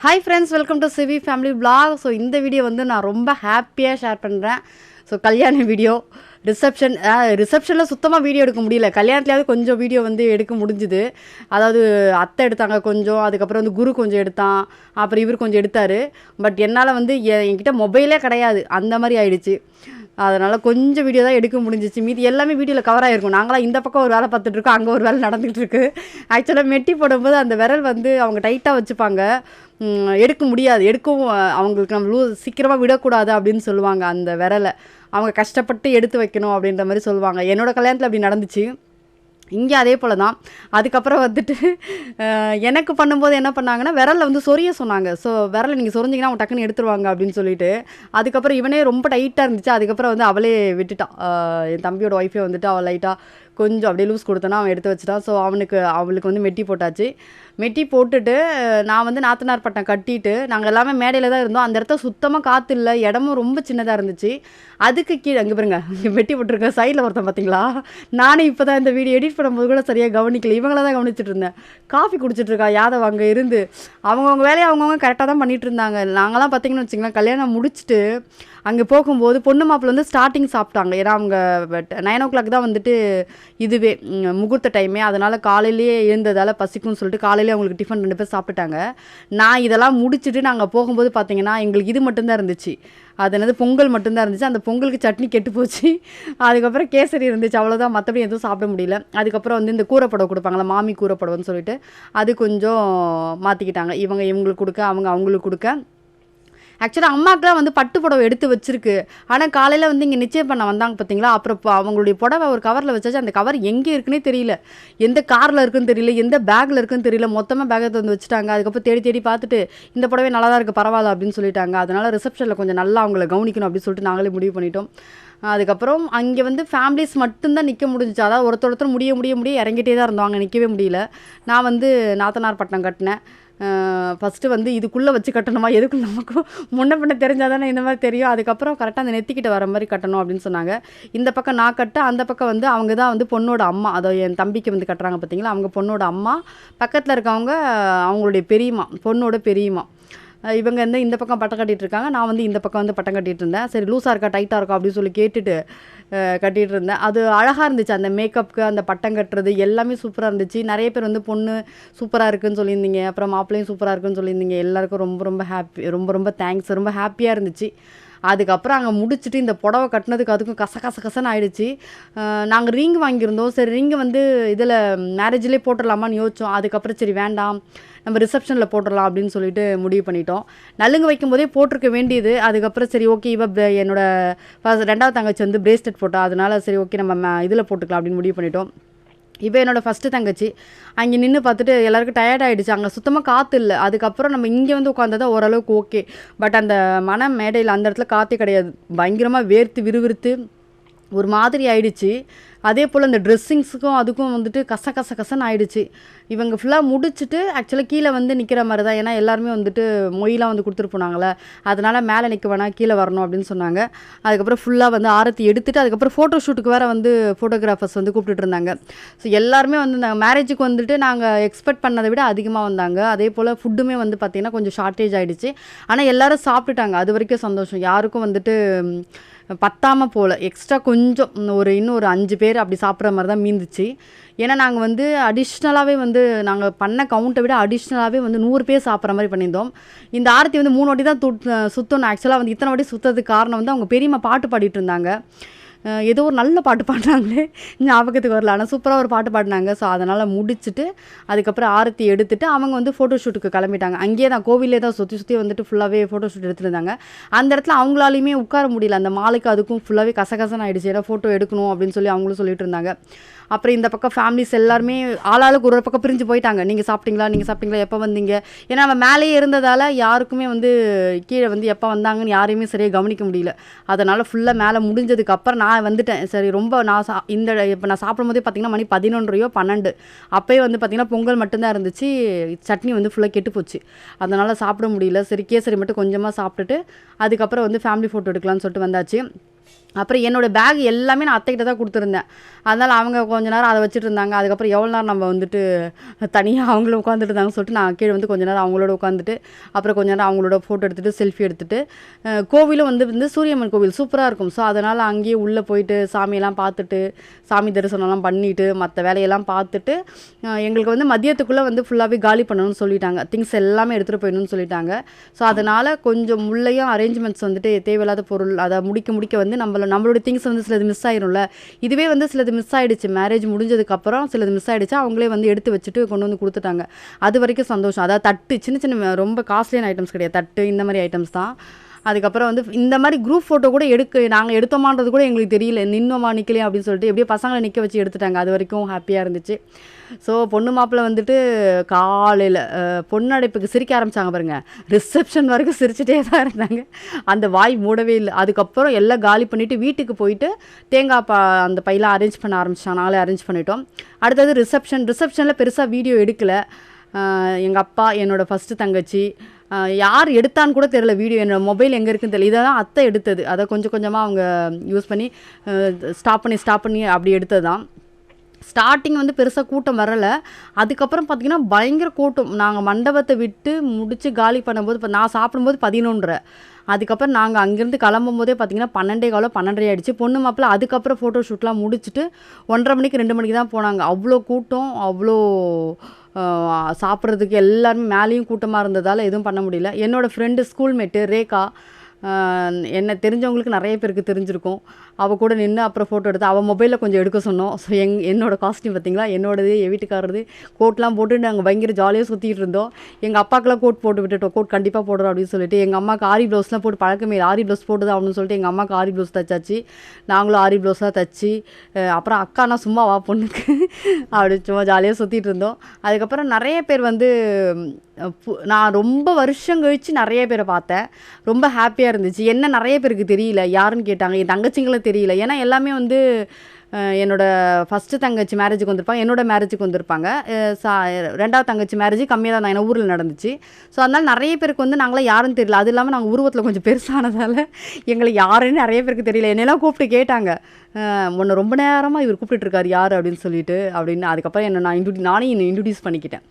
Hi friends welcome to CV family vlog so இந்த video வந்து நான் ரொம்ப ஹாப்பியாக ஷேர் பண்ணுறேன் ஸோ கல்யாண வீடியோ ரிசப்ஷன் ரிசப்ஷனில் சுத்தமாக வீடியோ எடுக்க முடியல. கல்யாணத்துலேயாவது கொஞ்சம் வீடியோ வந்து எடுக்க முடிஞ்சுது. அதாவது அத்தை எடுத்தாங்க கொஞ்சம் அதுக்கப்புறம் வந்து குரு கொஞ்சம் எடுத்தான் அப்புறம் இவர் கொஞ்சம் எடுத்தார். பட் என்னால் வந்து என்கிட்ட மொபைலே கிடையாது. அந்த மாதிரி ஆயிடுச்சு. அதனால் கொஞ்சம் வீடியோ தான் எடுக்க முடிஞ்சிச்சு. மீதி எல்லாமே வீடியோவில் கவர் ஆகிருக்கும் நாங்களாம் இந்த பக்கம் ஒரு வேலை பார்த்துட்ருக்கோம் அங்கே ஒரு வேலை நடந்துகிட்டு இருக்கு. ஆக்சுவலாக மெட்டி போடும்போது அந்த விரல் வந்து அவங்க டைட்டாக வச்சுப்பாங்க. எடுக்க முடியாது. எடுக்கவும் அவங்களுக்கு நம்ம லூ சீக்கிரமாக விடக்கூடாது அப்படின்னு சொல்லுவாங்க அந்த விரலை. அவங்க கஷ்டப்பட்டு எடுத்து வைக்கணும் அப்படின்ற மாதிரி சொல்லுவாங்க. என்னோட கல்யாணத்தில் அப்படி நடந்துச்சு. இங்கே அதே போல் தான் அதுக்கப்புறம் வந்துட்டு எனக்கு பண்ணும்போது என்ன பண்ணாங்கன்னா விரலில் வந்து சொரிய சொன்னாங்க. ஸோ விரலை நீங்கள் சொரிஞ்சிங்கன்னா அவன் டக்குன்னு எடுத்துருவாங்க அப்படின்னு சொல்லிட்டு. அதுக்கப்புறம் இவனே ரொம்ப டைட்டாக இருந்துச்சு. அதுக்கப்புறம் வந்து அவளே விட்டுட்டான் என் தம்பியோட ஒய்ஃபே வந்துட்டு அவள் லைட்டாக கொஞ்சம் அப்படியே லூஸ் கொடுத்தனா அவன் எடுத்து வச்சுட்டான் ஸோ அவனுக்கு அவளுக்கு வந்து மெட்டி போட்டாச்சு. மெட்டி போட்டுட்டு நான் வந்து நாத்தனார் பட்டம் கட்டிட்டு நாங்கள் எல்லாமே மேடையில் தான் இருந்தோம். அந்த இடத்த சுத்தமாக காற்று இல்லை. இடமும் ரொம்ப சின்னதாக இருந்துச்சு. அதுக்கு கீழே அங்கே பாருங்க இங்கே மெட்டி போட்டிருக்க சைடில் ஒருத்தன் பார்த்தீங்களா நானே இப்போ தான் இந்த வீடியோ எடிட் பண்ணும்போது கூட சரியாக கவனிக்கல. இவங்கள தான் கவனிச்சிட்டு இருந்தேன். காஃபி குடிச்சிட்ருக்கா யாதவ் அங்கே இருந்து? அவங்கவுங்க வேலையை அவங்கவுங்க கரெக்டாக தான் பண்ணிட்டு இருந்தாங்க. நாங்களாம் பார்த்தீங்கன்னு வச்சுங்களேன் கல்யாணம் முடிச்சுட்டு அங்கே போகும்போது பொண்ணு மாப்பிள்ள வந்து ஸ்டார்டிங் சாப்பிட்டாங்க. ஏன்னா அவங்க நைன் ஓ கிளாக் தான் வந்துட்டு இதுவே முகூர்த்த டைமே அதனால் காலையிலேயே எழுந்ததால் பசிக்கும்னு சொல்லிட்டு காலையில் காலையில் அவங்களுக்கு டிஃபன் ரெண்டு பேர் சாப்பிட்டாங்க நான் இதெல்லாம் முடிச்சுட்டு நாங்கள் போகும்போது பார்த்தீங்கன்னா எங்களுக்கு இது மட்டும்தான் இருந்துச்சு. அது என்னது பொங்கல் மட்டும்தான் இருந்துச்சு. அந்த பொங்கலுக்கு சட்னி கெட்டு போச்சு. அதுக்கப்புறம் கேசரி இருந்துச்சு. அவ்வளோதான் மற்றபடி எதுவும் சாப்பிட முடியல. அதுக்கப்புறம் வந்து இந்த கூரைப்படவை கொடுப்பாங்களா மாமி கூரைப்படவைன்னு சொல்லிட்டு அது கொஞ்சம் மாற்றிக்கிட்டாங்க இவங்க இவங்களுக்கு கொடுக்க அவங்க அவங்களுக்கு கொடுக்க. ஆக்சுவலாக அம்மாக்கெலாம் வந்து பட்டு புடவை எடுத்து வச்சிருக்கு. ஆனால் காலையில் வந்து இங்கே நிச்சயம் பண்ண வந்தாங்க பார்த்தீங்களா அப்புறம் இப்போ அவங்களுடைய புடவை ஒரு கவரில் வச்சாச்சு. அந்த கவர் எங்கே இருக்குன்னே தெரியல. எந்த காரில் இருக்குன்னு தெரியல. எந்த பேக்கில் இருக்குன்னு தெரியல. மொத்தமாக பேக்கை வந்து வச்சுட்டாங்க. அதுக்கப்புறம் தேடி தேடி பார்த்துட்டு இந்த புடவை நல்லா தான் இருக்குது பரவாயில்ல அப்படின்னு சொல்லிட்டாங்க. அதனால் ரிசப்ஷனில் கொஞ்சம் நல்லா அவங்கள கவனிக்கணும் அப்படின்னு சொல்லிட்டு நாங்களே முடிவு பண்ணிட்டோம். அதுக்கப்புறம் அங்கே வந்து ஃபேமிலிஸ் மட்டும்தான் நிற்க முடிஞ்சிச்சு. அதாவது ஒருத்தர் ஒருத்தர் முடிய முடிய முடிய இறங்கிட்டே தான் இருந்தோம். அங்கே நிற்கவே முடியல. நான் வந்து நாத்தனார் பட்டினம் கட்டினேன். ஃபஸ்ட்டு வந்து இதுக்குள்ளே வச்சு கட்டணுமா? எதுக்குள்ள? நமக்கு முன்ன பின்ன தெரிஞ்சால் தானே இந்த மாதிரி தெரியும். அதுக்கப்புறம் கரெக்டாக அந்த நெத்திக்கிட்ட வர மாதிரி கட்டணும் அப்படின்னு சொன்னாங்க. இந்த பக்கம் நான் கட்ட அந்த பக்கம் வந்து அவங்க தான் வந்து பொண்ணோட அம்மா. அதோ என் தம்பிக்கு வந்து கட்டுறாங்க பார்த்தீங்களா அவங்க பொண்ணோட அம்மா. பக்கத்தில் இருக்கவங்க அவங்களுடைய பெரியம்மா பொண்ணோட பெரியம்மா. இவங்க வந்து இந்த பக்கம் பட்டம் கட்டிகிட்டு இருக்காங்க. நான் வந்து இந்த பக்கம் வந்து பட்டம் கட்டிகிட்டு இருந்தேன். சரி லூஸாக இருக்கா டைட்டாக இருக்கா அப்படின்னு சொல்லி கேட்டுட்டு கட்டிகிட்டு இருந்தேன். அது அழகாக இருந்துச்சு. அந்த மேக்கப்புக்கு அந்த பட்டம் கட்டுறது எல்லாமே சூப்பராக இருந்துச்சு. நிறைய பேர் வந்து பொண்ணு சூப்பராக இருக்குன்னு சொல்லியிருந்தீங்க. அப்புறம் மாப்பிள்ளையும் சூப்பராக இருக்குன்னு சொல்லியிருந்தீங்க. எல்லாருக்கும் ரொம்ப ரொம்ப ஹாப்பி ரொம்ப ரொம்ப தேங்க்ஸ் ரொம்ப ஹாப்பியாக இருந்துச்சு. அதுக்கப்புறம் அங்கே முடிச்சுட்டு இந்த புடவை கட்டினதுக்கு அதுக்கும் கச கச கசன்னு ஆயிடுச்சு. நாங்கள் ரிங் வாங்கியிருந்தோம். சரி ரிங்கு வந்து இதில் மேரேஜ்லேயே போட்டுடலாமான்னு யோசிச்சோம். அதுக்கப்புறம் சரி வேண்டாம். நம்ம ரிசப்ஷனில் போட்டுடலாம் அப்படின்னு சொல்லிட்டு முடிவு பண்ணிட்டோம். நலுங்கு வைக்கும்போதே போட்டிருக்க வேண்டியது. அதுக்கப்புறம் சரி ஓகே இவ என்னோட first- ரெண்டாவது தங்கச்சி வந்து பிரேஸ்லெட் போட்டா. அதனால சரி ஓகே நம்ம இதில் போட்டுக்கலாம் அப்படின்னு முடிவு பண்ணிட்டோம். இப்போ என்னோடய ஃபஸ்ட்டு தங்கச்சி. அங்கே நின்று பார்த்துட்டு எல்லாருக்கும் டயர்ட் ஆகிடுச்சு அங்கே சுத்தமாக காற்று இல்லை. அதுக்கப்புறம் நம்ம இங்கே வந்து உட்காந்தா ஓரளவுக்கு ஓகே பட் அந்த மன மேடையில் அந்த இடத்துல காற்றே கிடையாது. பயங்கரமாக வேர்த்து விறுவிறுத்து ஒரு மாதிரி ஆயிடுச்சு. அதே போல் இந்த ட்ரெஸ்ஸிங்ஸுக்கும் அதுக்கும் வந்துட்டு கச கச கசன்னு ஆயிடுச்சு. இவங்க ஃபுல்லாக முடிச்சுட்டு ஆக்சுவலாக கீழே வந்து நிற்கிற மாதிரி தான். ஏன்னா எல்லாருமே வந்துட்டு மொயிலாம் வந்து கொடுத்துட்டு போனாங்களே அதனால் மேலே நிற்க வேணாம் கீழே வரணும் அப்படின்னு சொன்னாங்க. அதுக்கப்புறம் ஃபுல்லாக வந்து ஆரத்தி எடுத்துட்டு அதுக்கப்புறம் ஃபோட்டோ ஷூட்டுக்கு வேறு வந்து ஃபோட்டோகிராஃபர்ஸ் வந்து கூப்பிட்டுட்டு இருந்தாங்க. ஸோ எல்லாருமே வந்து இந்த மேரேஜுக்கு வந்துட்டு நாங்கள் எக்ஸ்பெக்ட் பண்ணதை விட அதிகமாக வந்தாங்க. அதே போல் ஃபுட்டுமே வந்து பார்த்திங்கன்னா கொஞ்சம் ஷார்ட்டேஜ் ஆகிடுச்சு ஆனால் எல்லோரும் சாப்பிட்டுட்டாங்க. அது வரைக்கும் சந்தோஷம். யாருக்கும் வந்துட்டு பத்தாமல் போகல எக்ஸ்ட்ரா கொஞ்சம் ஒரு இன்னும் ஒரு அஞ்சு பேர் அப்படி சாப்பிட்ற மாதிரி தான் மீந்துச்சு. ஏன்னா நாங்கள் வந்து அடிஷ்னலாகவே வந்து நாங்கள் பண்ண கவுண்ட்டை விட அடிஷ்னலாகவே வந்து நூறு பேர் சாப்பிட்ற மாதிரி பண்ணியிருந்தோம். இந்த ஆரத்தி வந்து மூணு வாட்டி தான் சுத்தணும். ஆக்சுவலாக வந்து இத்தனை வாட்டி சுத்ததுக்கு காரணம் வந்து அவங்க பெரியம்மா பாட்டு பாடிட்டு இருந்தாங்க. ஏதோ ஒரு நல்ல பாட்டு பாடினாங்களே ஞாபகத்துக்கு வரல. ஆனால் சூப்பராக ஒரு பாட்டு பாடினாங்க. ஸோ அதனால் முடிச்சுட்டு அதுக்கப்புறம் ஆரத்தி எடுத்துட்டு அவங்க வந்து ஃபோட்டோ ஷூட்டுக்கு கிளம்பிட்டாங்க. அங்கேயே தான் கோவிலே தான் சுற்றி சுற்றி வந்துட்டு ஃபுல்லாகவே ஃபோட்டோ ஷூட் எடுத்துருந்தாங்க. அந்த இடத்துல அவங்களாலையுமே உட்கார முடியல. அந்த மாலுக்கு அதுக்கும் ஃபுல்லாகவே கசகசன் ஆகிடுச்சு ஏன்னா ஃபோட்டோ எடுக்கணும் அப்படின்னு சொல்லி அவங்களும் சொல்லிட்டு இருந்தாங்க. அப்புறம் இந்த பக்கம் ஃபேமிலிஸ் எல்லாருமே ஆளாளுக்கு ஒரு பக்கம் பிரிஞ்சு போயிட்டாங்க. நீங்கள் சாப்பிட்டீங்களா? நீங்கள் சாப்பிட்டீங்களா? எப்போ வந்தீங்க? ஏன்னா நம்ம மேலேயே இருந்ததால் யாருக்குமே வந்து கீழே வந்து எப்போ வந்தாங்கன்னு யாரையுமே சரியாக கவனிக்க முடியல. அதனால் ஃபுல்லாக மேலே முடிஞ்சதுக்கு அப்புறம் நான் நான் வந்துட்டேன். சரி ரொம்ப நான் சா இந்த இப்போ நான் சாப்பிடும்போதே பார்த்தீங்கன்னா மணி பதினொன்றையோ பன்னெண்டு. அப்போயே வந்து பார்த்திங்கன்னா பொங்கல் மட்டும்தான் இருந்துச்சு. சட்னி வந்து ஃபுல்லாக கெட்டு போச்சு. அதனால் சாப்பிட முடியல. சரி கேசரி மட்டும் கொஞ்சமாக சாப்பிட்டுட்டு அதுக்கப்புறம் வந்து ஃபேமிலி ஃபோட்டோ எடுக்கலாம்னு சொல்லிட்டு வந்தாச்சு. அப்புறம் என்னோடய பேக் எல்லாமே நான் அத்தைக்கிட்ட தான் கொடுத்துருந்தேன். அதனால் அவங்க கொஞ்ச நேரம் அதை வச்சுட்டு இருந்தாங்க. அதுக்கப்புறம் எவ்வளோ நேரம் நம்ம வந்துட்டு தனியாக அவங்களும் உட்காந்துட்டு இருந்தாங்கன்னு சொல்லிட்டு நான் கீழே வந்து கொஞ்ச நேரம் அவங்களோட உட்காந்துட்டு அப்புறம் கொஞ்ச நேரம் அவங்களோட ஃபோட்டோ எடுத்துகிட்டு செல்ஃபி எடுத்துகிட்டு கோவிலும் வந்து வந்து சூரியம்மன் கோவில் சூப்பராக இருக்கும். ஸோ அதனால் அங்கேயே உள்ளே போயிட்டு சாமியெல்லாம் பார்த்துட்டு சாமி தரிசனம்லாம் பண்ணிவிட்டு மற்ற வேலையெல்லாம் பார்த்துட்டு எங்களுக்கு வந்து மதியத்துக்குள்ளே வந்து ஃபுல்லாகவே காலி பண்ணணும்னு சொல்லிட்டாங்க. திங்ஸ் எல்லாமே எடுத்துகிட்டு போயிடணும்னு சொல்லிட்டாங்க. ஸோ அதனால் கொஞ்சம் முள்ளையும் அரேஞ்ச்மெண்ட்ஸ் வந்துட்டு தேவையில்லாத பொருள் அதை முடிக்க முடிக்க வந்து நம்ம நம்மள நம்மளோட திங்ஸ் வந்து சிலது மிஸ் ஆயிரும்ல. இதுவே வந்து சிலது மிஸ் ஆயிடுச்சு. மேரேஜ் முடிஞ்சதுக்கப்புறம் சிலது மிஸ் ஆயிடுச்சு. அவங்களே வந்து எடுத்து வச்சுட்டு கொண்டு வந்து கொடுத்துட்டாங்க. அது வரைக்கும் சந்தோஷம். அதாவது தட்டு சின்ன சின்ன ரொம்ப காஸ்ட்லியான ஐட்டம்ஸ் கிடையாது. தட்டு இந்த மாதிரி ஐட்டம்ஸ் தான். அதுக்கப்புறம் வந்து இந்த மாதிரி குரூப் ஃபோட்டோ கூட எடுக்க நாங்கள் எடுத்தோமான்றது கூட எங்களுக்கு தெரியல. நின்னோமா நிற்கலையே அப்படின்னு சொல்லிட்டு எப்படியே பசங்களை நிற்க வச்சு எடுத்துட்டாங்க. அது வரைக்கும் ஹாப்பியாக இருந்துச்சு. ஸோ பொண்ணு மாப்பிள்ளை வந்துட்டு காலையில் பொண்ணு அடைப்புக்கு சிரிக்க ஆரம்பிச்சாங்க பாருங்க. ரிசப்ஷன் வரைக்கும் சிரிச்சிட்டே தான் இருந்தாங்க. அந்த வாய் மூடவே இல்லை. அதுக்கப்புறம் எல்லாம் காலி பண்ணிவிட்டு வீட்டுக்கு போயிட்டு தேங்காய் பா அந்த பையெல்லாம் அரேஞ்ச் பண்ண ஆரம்பிச்சாங்க. நாங்களே அரேஞ்ச் பண்ணிட்டோம். அடுத்தது ரிசப்ஷன் ரிசப்ஷனில் பெருசாக வீடியோ எடுக்கலை. எங்கள் அப்பா என்னோடய ஃபஸ்ட்டு தங்கச்சி யார் எடுத்தான்னு கூட தெரியல வீடியோ என்னோட மொபைல் எங்கே இருக்குன்னு தெரியல. இதை தான் அத்தை எடுத்தது. அதை கொஞ்சம் கொஞ்சமாக அவங்க யூஸ் பண்ணி ஸ்டாப் பண்ணி ஸ்டாப் பண்ணி அப்படி எடுத்தது தான் ஸ்டார்டிங் வந்து பெருசாக கூட்டம் வரலை. அதுக்கப்புறம் பார்த்தீங்கன்னா பயங்கர கூட்டம். நாங்கள் மண்டபத்தை விட்டு முடித்து காலி பண்ணும்போது இப்போ நான் சாப்பிடும்போது பதினொன்றரை. அதுக்கப்புறம் நாங்கள் அங்கேருந்து கிளம்பும் போதே பார்த்தீங்கன்னா பன்னெண்டே காலம் பன்னெண்டரை ஆகிடுச்சு பொண்ணு மாப்பிள்ள அதுக்கப்புறம் ஃபோட்டோ ஷூட்லாம் முடிச்சுட்டு ஒன்றரை மணிக்கு ரெண்டு மணிக்கு தான் போனாங்க. அவ்வளோ கூட்டம் அவ்வளோ சாப்பிட்றதுக்கு எல்லாருமே மேலேயும் கூட்டமாக இருந்ததால் எதுவும் பண்ண முடியல. என்னோடய ஃப்ரெண்டு ஸ்கூல்மேட்டு ரேகா என்னை தெரிஞ்சவங்களுக்கு நிறைய பேருக்கு தெரிஞ்சிருக்கும். அவள் கூட நின்று அப்புறம் ஃபோட்டோ எடுத்து அவள் மொபைலில் கொஞ்சம் எடுக்க சொன்னோம். ஸோ எங் என்னோட காஸ்ட்யூம் பார்த்திங்களா? என்னோடது என் வீட்டுக்காரது கோட்லாம் போட்டு நாங்கள் பயங்கர ஜாலியாக சுற்றிட்டு இருந்தோம். எங்கள் அப்பாக்கெல்லாம் கோட் போட்டு விட்டுட்டோம். கோட் கண்டிப்பாக போடுறோம் அப்படின்னு சொல்லிட்டு. எங்கள் அம்மாவுக்கு ஆரி ப்ளவுஸ்லாம் போட்டு பழக்கமே ஆரி ப்ளவுஸ் போட்டு தான் ஆகணும்னு சொல்லிட்டு எங்கள் அம்மாவுக்கு ஆரி ப்ளவுஸ் தச்சாச்சு. நாங்களும் ஆரி ப்ளவுஸாக தச்சு அப்புறம் அக்கானா சும்மா வா பொண்ணுக்கு அப்படி சும்மா ஜாலியாக சுற்றிட்டு இருந்தோம். அதுக்கப்புறம் நிறைய பேர் வந்து நான் ரொம்ப வருஷம் கழித்து நிறைய பேரை பார்த்தேன். ரொம்ப ஹாப்பியாக இருந்துச்சு. என்ன நிறைய பேருக்கு தெரியல. யாருன்னு கேட்டாங்க. என் தங்கச்சிங்களை தெரியல. ஏன்னா எல்லாமே வந்து என்னோடய என்னோட ஃபஸ்ட்டு தங்கச்சி மேரேஜுக்கு வந்திருப்பாங்க. என்னோட மேரேஜுக்கு வந்திருப்பாங்க. சா ரெண்டாவது தங்கச்சி மேரேஜ் கம்மியாக தான் நான் ஊரில் நடந்துச்சு. ஸோ அதனால் நிறைய பேருக்கு வந்து நாங்களாம் யாருன்னு தெரியல. அது இல்லாமல் நாங்கள் உருவத்தில் கொஞ்சம் பெருசானதால் எங்களை யாருன்னு நிறைய பேருக்கு தெரியல. என்னெல்லாம் கூப்பிட்டு கேட்டாங்க. உன்னை ரொம்ப நேரமாக இவர் கூப்பிட்டுருக்காரு யார்? அப்படின்னு சொல்லிட்டு அப்படின்னு. அதுக்கப்புறம் என்ன நான் இன்ட்ரூ நானே என்னை இன்ட்ரடியூஸ் பண்ணிக்கிட்டேன்.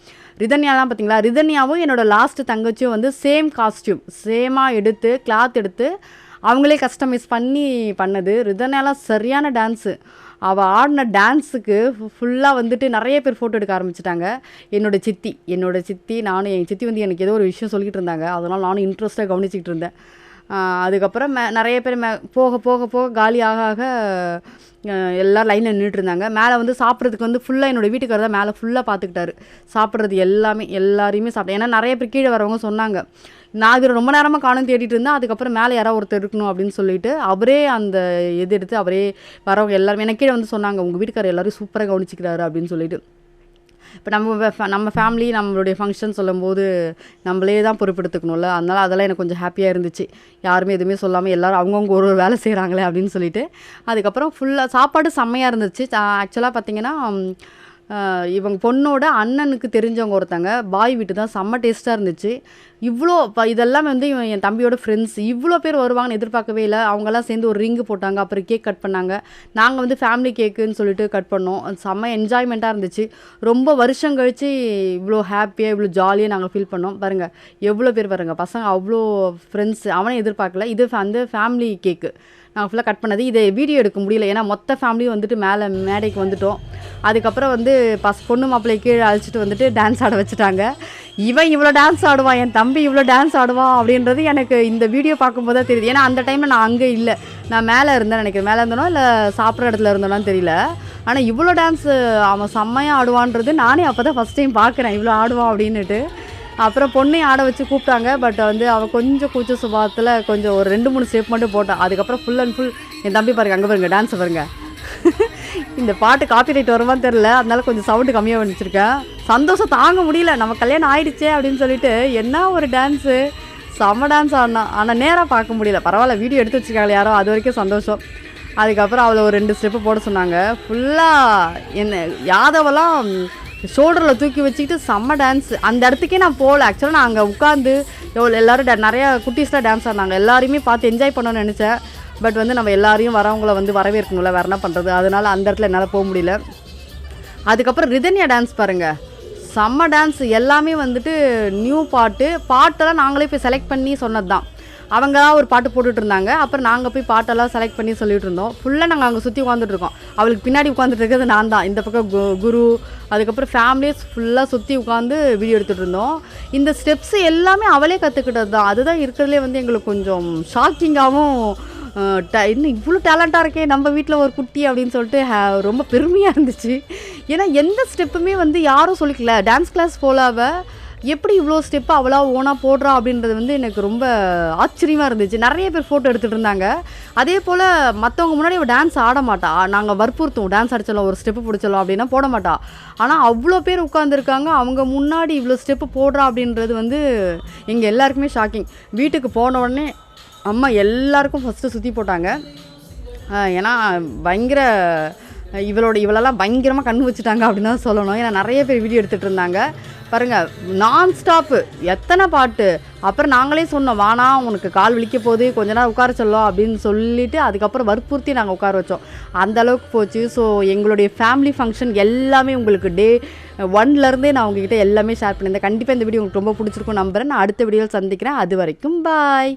ரிதன்யாலாம் பார்த்தீங்களா? ரிதன்யாவும் என்னோடய லாஸ்ட்டு தங்கச்சியும் வந்து சேம் காஸ்டியூம் சேமாக எடுத்து கிளாத் எடுத்து அவங்களே கஸ்டமைஸ் பண்ணி பண்ணது. ரிதனாலாம் சரியான டான்ஸு அவள் ஆடின டான்ஸுக்கு ஃபுல்லாக வந்துட்டு நிறைய பேர் ஃபோட்டோ எடுக்க ஆரம்பிச்சிட்டாங்க. என்னோட சித்தி என்னோடய சித்தி நானும் என் சித்தி வந்து எனக்கு ஏதோ ஒரு விஷயம் சொல்லிக்கிட்டு இருந்தாங்க. அதனால் நானும் இன்ட்ரெஸ்ட்டாக கவனிச்சிக்கிட்டு இருந்தேன். அதுக்கப்புறம் மே நிறைய பேர் மே போக போக போக காலி ஆக ஆக ஆஹ் எல்லாம் லைனில் நின்றுட்டுருந்தாங்க மேலே வந்து சாப்பிட்றதுக்கு வந்து ஃபுல்லாக என்னோட வீட்டுக்காரர் தான் மேலே ஃபுல்லாக பார்த்துக்கிட்டாரு சாப்பிட்றது எல்லாமே எல்லாரையுமே சாப்பிட்டேன் ஏன்னா நிறைய பேர் கீழே வரவங்க சொன்னாங்க. நான் இது ரொம்ப நேரமாக காணும் தேடிட்டு இருந்தேன். அதுக்கப்புறம் மேலே யாராவது ஒருத்தர் இருக்கணும் அப்படின்னு சொல்லிட்டு அவரே அந்த இது எடுத்து அவரே வரவங்க எல்லாருமே எனக்கு கீழே வந்து சொன்னாங்க உங்கள் வீட்டுக்காரர் எல்லோரும் சூப்பராக கவனிச்சிக்கிறாரு அப்படின்னு சொல்லிட்டு. இப்போ நம்ம நம்ம ஃபேமிலி நம்மளுடைய ஃபங்க்ஷன் சொல்லும்போது நம்மளே தான் பொறுப்பெடுத்துக்கணும்ல. அதனால் அதெல்லாம் எனக்கு கொஞ்சம் ஹாப்பியாக இருந்துச்சு. யாருமே எதுவுமே சொல்லாமல் எல்லாரும் அவங்கவுங்க ஒரு ஒரு வேலை செய்கிறாங்களே அப்படின்னு சொல்லிட்டு. அதுக்கப்புறம் ஃபுல்லாக சாப்பாடு செம்மையாக இருந்துச்சு. ஆக்சுவலாக பார்த்தீங்கன்னா இவங்க பொண்ணோட அண்ணனுக்கு தெரிஞ்சவங்க ஒருத்தங்க. பாய் வீட்டு தான் செம்ம டேஸ்ட்டாக இருந்துச்சு. இவ்வளோ இப்போ இதெல்லாம் வந்து இவன் என் தம்பியோட ஃப்ரெண்ட்ஸ் இவ்வளோ பேர் வருவாங்கன்னு எதிர்பார்க்கவே இல்லை. அவங்கெல்லாம் சேர்ந்து ஒரு ரிங்கு போட்டாங்க. அப்புறம் கேக் கட் பண்ணாங்க. நாங்கள் வந்து ஃபேமிலி கேக்குன்னு சொல்லிட்டு கட் பண்ணோம். செம்ம என்ஜாய்மெண்ட்டாக இருந்துச்சு. ரொம்ப வருஷம் கழித்து இவ்வளோ ஹாப்பியாக இவ்வளோ ஜாலியாக நாங்கள் ஃபீல் பண்ணோம். பாருங்கள் எவ்வளோ பேர் பாருங்கள் பசங்க அவ்வளோ ஃப்ரெண்ட்ஸ் அவனே எதிர்பார்க்கல. இது அந்த ஃபேமிலி கேக்கு நாங்கள் ஃபுல்லாக கட் பண்ணது. இதை வீடியோ எடுக்க முடியல. ஏன்னா மொத்த ஃபேமிலியும் வந்துட்டு மேலே மேடைக்கு வந்துட்டோம். அதுக்கப்புறம் வந்து பஸ் பொண்ணு மாப்பிள்ளை கீழே அழைச்சிட்டு வந்துட்டு டான்ஸ் ஆட வச்சுட்டாங்க. இவன் இவ்வளோ டான்ஸ் ஆடுவான் என் தம்பி இவ்வளோ டான்ஸ் ஆடுவான் அப்படின்றது எனக்கு இந்த வீடியோ பார்க்கும்போது தான் தெரியுது. ஏன்னா அந்த டைமில் நான் அங்கே இல்லை. நான் மேலே இருந்தேன் நினைக்கிறேன். மேலே இருந்தனோ இல்லை சாப்பிட்ற இடத்துல இருந்தோன்னு தெரியல. ஆனால் இவ்வளோ டான்ஸ் அவன் செம்மையாக ஆடுவான்றது நானே அப்போ தான் ஃபஸ்ட் டைம் பார்க்குறேன். இவ்வளோ ஆடுவான் அப்படின்னுட்டு. அப்புறம் பொண்ணையும் ஆட வச்சு கூப்பிட்டாங்க பட் வந்து அவள் கொஞ்சம் கூச்ச சுபாவத்தில் கொஞ்சம் ஒரு ரெண்டு மூணு ஸ்டெப் மட்டும் போட்டான் அதுக்கப்புறம் ஃபுல் அண்ட் ஃபுல் என் தம்பி பாருங்க அங்கே பாருங்க டான்ஸ் பாருங்க. இந்த பாட்டு காப்பி ரைட் வருமான்னு தெரில அதனால கொஞ்சம் சவுண்டு கம்மியாக வச்சிருக்கேன் சந்தோஷம் தாங்க முடியல நம்ம கல்யாணம் ஆயிடுச்சே அப்படின்னு சொல்லிட்டு என்ன ஒரு டான்ஸு செம்ம டான்ஸ் ஆடினா ஆனால் நேராக பார்க்க முடியல. பரவாயில்ல வீடியோ எடுத்து வச்சிருக்காங்க யாரோ அது வரைக்கும் சந்தோஷம். அதுக்கப்புறம் அவளை ஒரு ரெண்டு ஸ்டெப்பு போட சொன்னாங்க. ஃபுல்லாக என்ன யாதவெல்லாம் ஷோல்டரில் தூக்கி வச்சுக்கிட்டு செம்ம டான்ஸ் அந்த இடத்துக்கே நான் போகல. ஆக்சுவலாக நான் அங்கே உட்காந்து எவ்வளோ எல்லோரும் நிறையா குட்டீஸ்லாம் டான்ஸ் ஆடினாங்க. எல்லாரையுமே பார்த்து என்ஜாய் பண்ணணும்னு நினச்சேன். பட் வந்து நம்ம எல்லாரையும் வரவங்கள வந்து வரவேற்கணும்ல. வேறு என்ன பண்ணுறது அதனால் அந்த இடத்துல என்னால் போக முடியல. அதுக்கப்புறம் ரிதன்யா டான்ஸ் பாருங்கள் செம்ம டான்ஸ் எல்லாமே வந்துட்டு நியூ பாட்டு. பாட்டெல்லாம் நாங்களே போய் செலக்ட் பண்ணி சொன்னது தான் அவங்க தான் ஒரு பாட்டு போட்டுட்டு இருந்தாங்க அப்புறம் நாங்கள் போய் பாட்டெல்லாம் செலக்ட் பண்ணி சொல்லிட்டு இருந்தோம் ஃபுல்லாக நாங்கள் அங்கே சுற்றி உட்காந்துட்டு இருக்கோம் அவளுக்கு பின்னாடி உட்காந்துட்டு இருக்கிறது நான் தான். இந்த பக்கம் கு- குரு அதுக்கப்புறம் ஃபேமிலிஸ் ஃபுல்லாக சுற்றி உட்காந்து வீடியோ எடுத்துகிட்டு இருந்தோம் இந்த ஸ்டெப்ஸ் எல்லாமே அவளே கற்றுக்கிட்டது தான். அதுதான் இருக்கிறதுலே வந்து எங்களுக்கு கொஞ்சம் ஷாக்கிங்காகவும் ட- இன்னும் இவ்வளோ டேலண்ட்டாக இருக்கே நம்ம வீட்டில் ஒரு குட்டி அப்படின்னு சொல்லிட்டு ஹே- ரொம்ப பெருமையாக இருந்துச்சு. ஏன்னா எந்த ஸ்டெப்புமே வந்து யாரும் சொல்லிக்கல. டான்ஸ் கிளாஸ் போலாவை எப்படி இவ்வளோ ஸ்டெப்பு அவளா ஓனாக போடுறா அப்படின்றது வந்து எனக்கு ரொம்ப ஆச்சரியமாக இருந்துச்சு. நிறைய பேர் ஃபோட்டோ எடுத்துகிட்டு இருந்தாங்க. அதே போல் மற்றவங்க முன்னாடி அவள் டான்ஸ் ஆட மாட்டா. நாங்கள் வற்புறுத்துவோம். டான்ஸ் அடிச்சலாம் ஒரு ஸ்டெப்பு பிடிச்சலாம் அப்படின்னா போட மாட்டா. ஆனால் அவ்வளோ பேர் உட்காந்துருக்காங்க அவங்க முன்னாடி இவ்வளோ ஸ்டெப்பு போடுறா அப்படின்றது வந்து எங்கள் எல்லாருக்குமே ஷாக்கிங் வீட்டுக்கு போன உடனே அம்மா எல்லாருக்கும் ஃபஸ்ட்டு சுற்றி போட்டாங்க. ஏன்னா பயங்கர இவளோட இவளெல்லாம் பயங்கரமாக கண் வச்சுட்டாங்க அப்படின்னு தான் சொல்லணும். ஏன்னா நிறைய பேர் வீடியோ எடுத்துகிட்டு இருந்தாங்க. பாருங்கள் நான் ஸ்டாப்பு எத்தனை பாட்டு? அப்புறம் நாங்களே சொன்னோம் வானா உனக்கு கால் வலிக்க போகுது கொஞ்ச நேரம் உட்கார சொல்லோம் அப்படின்னு சொல்லிட்டு அதுக்கப்புறம் வற்புறுத்தி நாங்கள் உட்கார வச்சோம். அந்த அளவுக்கு போச்சு. ஸோ எங்களுடைய ஃபேமிலி ஃபங்க்ஷன் எல்லாமே உங்களுக்கு டே ஒன்லேருந்தே நான் உங்ககிட்ட எல்லாமே ஷேர் பண்ணியிருந்தேன். கண்டிப்பாக இந்த வீடியோ உங்களுக்கு ரொம்ப பிடிச்சிருக்கும் நம்புறேன். நான் அடுத்த வீடியோவில் சந்திக்கிறேன். அது வரைக்கும் பாய்